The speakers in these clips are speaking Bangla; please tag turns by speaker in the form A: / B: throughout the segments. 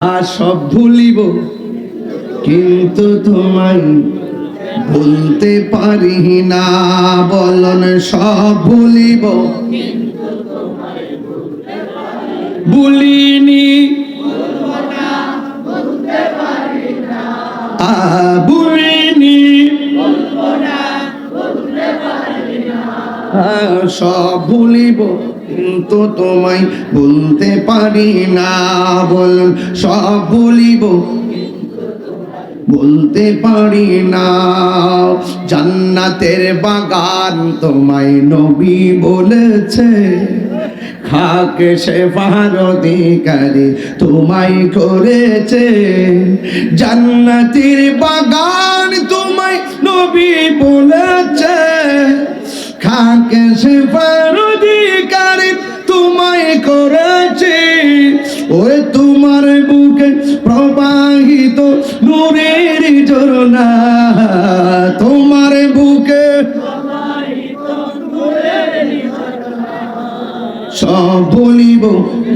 A: আর সব ভুলিব। কিন্তু তোমায় বলতে পারি না, বলন, সব ভুলিব। ভুলিনি ভুলিনি সব ভুলিব। কিন্তু তোমায় বলতে পারি না, বল, সব ভুলিব বলতে পারি না, জান্নাতের বাগান তোমায় নবী বলেছে। খাকে সে অধিকারী তোমায় করেছে। জান্নাতের বাগান তোমায় নবী বলেছে। খাকে সে অধিকারী তোমায় করেছে। ওরে তোমার বুকে প্রবাহিত নূরের ঝরনা, তোমার বুকে সব বলিব,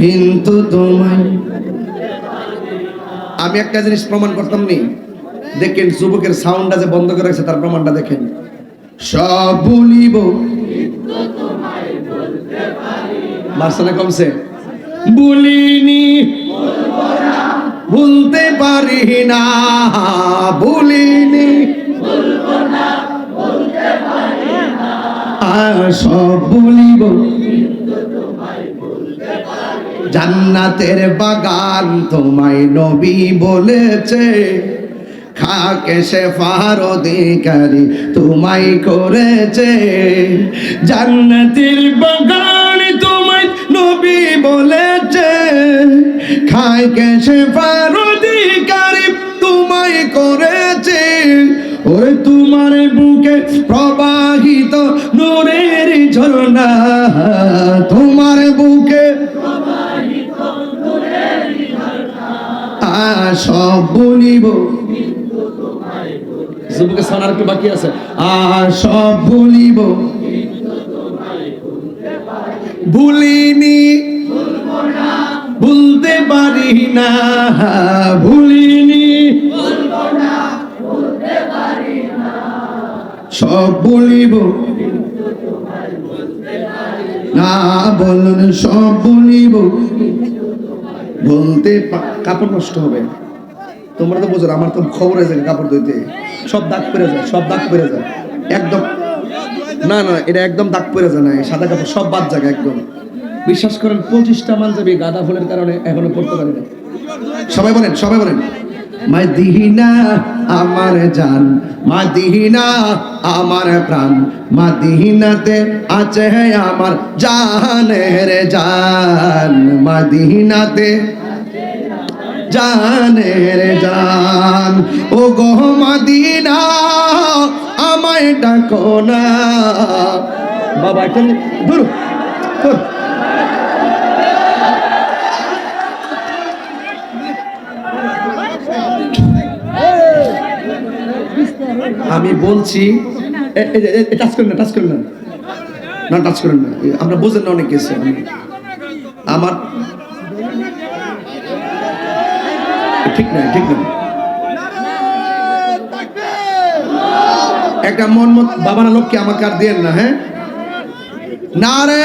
A: কিন্তু তোমায়। আমি একটা জিনিস প্রমাণ করতাম নি। দেখেন, যুবকের সাউন্ডটা যে বন্ধ করে রাখছে, তার প্রমাণটা দেখেন। সব বলিব মার্শালে কমছে। বলিনি ভুলতে পারি না আর সব বলিব জান্নাতের বাগান তোমায় নবী বলেছে। খাকে সে ফার অধিকারী তোমায় করেছে। জান্নাতের বাগান তোমায় নবী বলেছে। খাকে সে ফার অধিকারী তোমায় করেছে। ওরে তোমার বুকে প্রবাহিত নূরের ঝরনা তোমার বুকে সব বলিব। যুবকে শোনার একটু বাকি আছে। আর সব বলিব ভুলিনি। ভুলতে পারি না। ভুলিনি। সব বলিব না বলুন সব বলিব বলতে কাপড় নষ্ট হবে। তোমরা তো বোঝো আমার তো খবর আছে কাপড় ধুইতে। সব দাগ পড়ে যায়, সব দাগ পড়ে যায়। একদম না না, এটা একদম দাগ পড়ে যায় না সাদা কাপড় সব বাদ জায়গা একদম। বিশ্বাস করেন, পঁচিশটা মাল যাবে গাঁদা ফুলের কারণে এখনও পড়তে পারি না। সবাই বলেন সবাই বলেন। মাদিহিনা আমার জান মাদিহিনা আমার প্রাণ। মাদিহিনাতে আছে আমার জানের জান মাদিহিনাতে জানের জান। ও গো মাদিনা, আমায় ডাকো না। বাবা, একটা দূর আমি বলছি টাচ করেন না, টাচ করেন না। না, টাচ করেন না। আমরা বুঝেন না অনেক কিছু। আমার একটা মন মত বাবারা, লোককে আমাকে আর দিয়েন না হ্যাঁ? নারে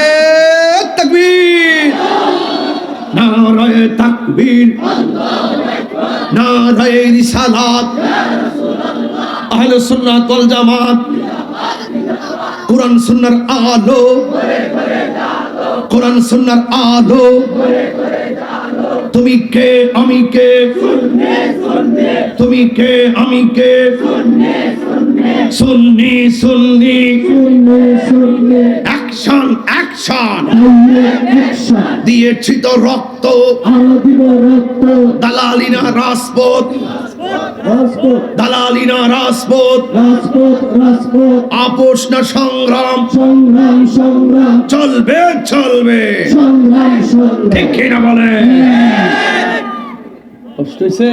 A: তাকবীর। নারে তাকবীর। নারে রিসালাত। আহলে সুন্নাত ওয়াল জামাত। কোরআন সুন্নাহর আলো। কোরআন সুন্নাহর আলো। তুমি কে আমি কে? তুমি কে আমি কে? সুন্নি সুন্নি। অ্যাকশন অ্যাকশন দিয়েছি তো রক্ত। দালালিনা রাজপথ। দালালিনা রাজপথ। আপোষ না সংগ্রাম।
B: সংগ্রাম সংগ্রাম।
A: চলবে চলবে।
B: সংগ্রাম সংগ্রাম।
A: ঠিক কিনা বলে কষ্ট হয়েছে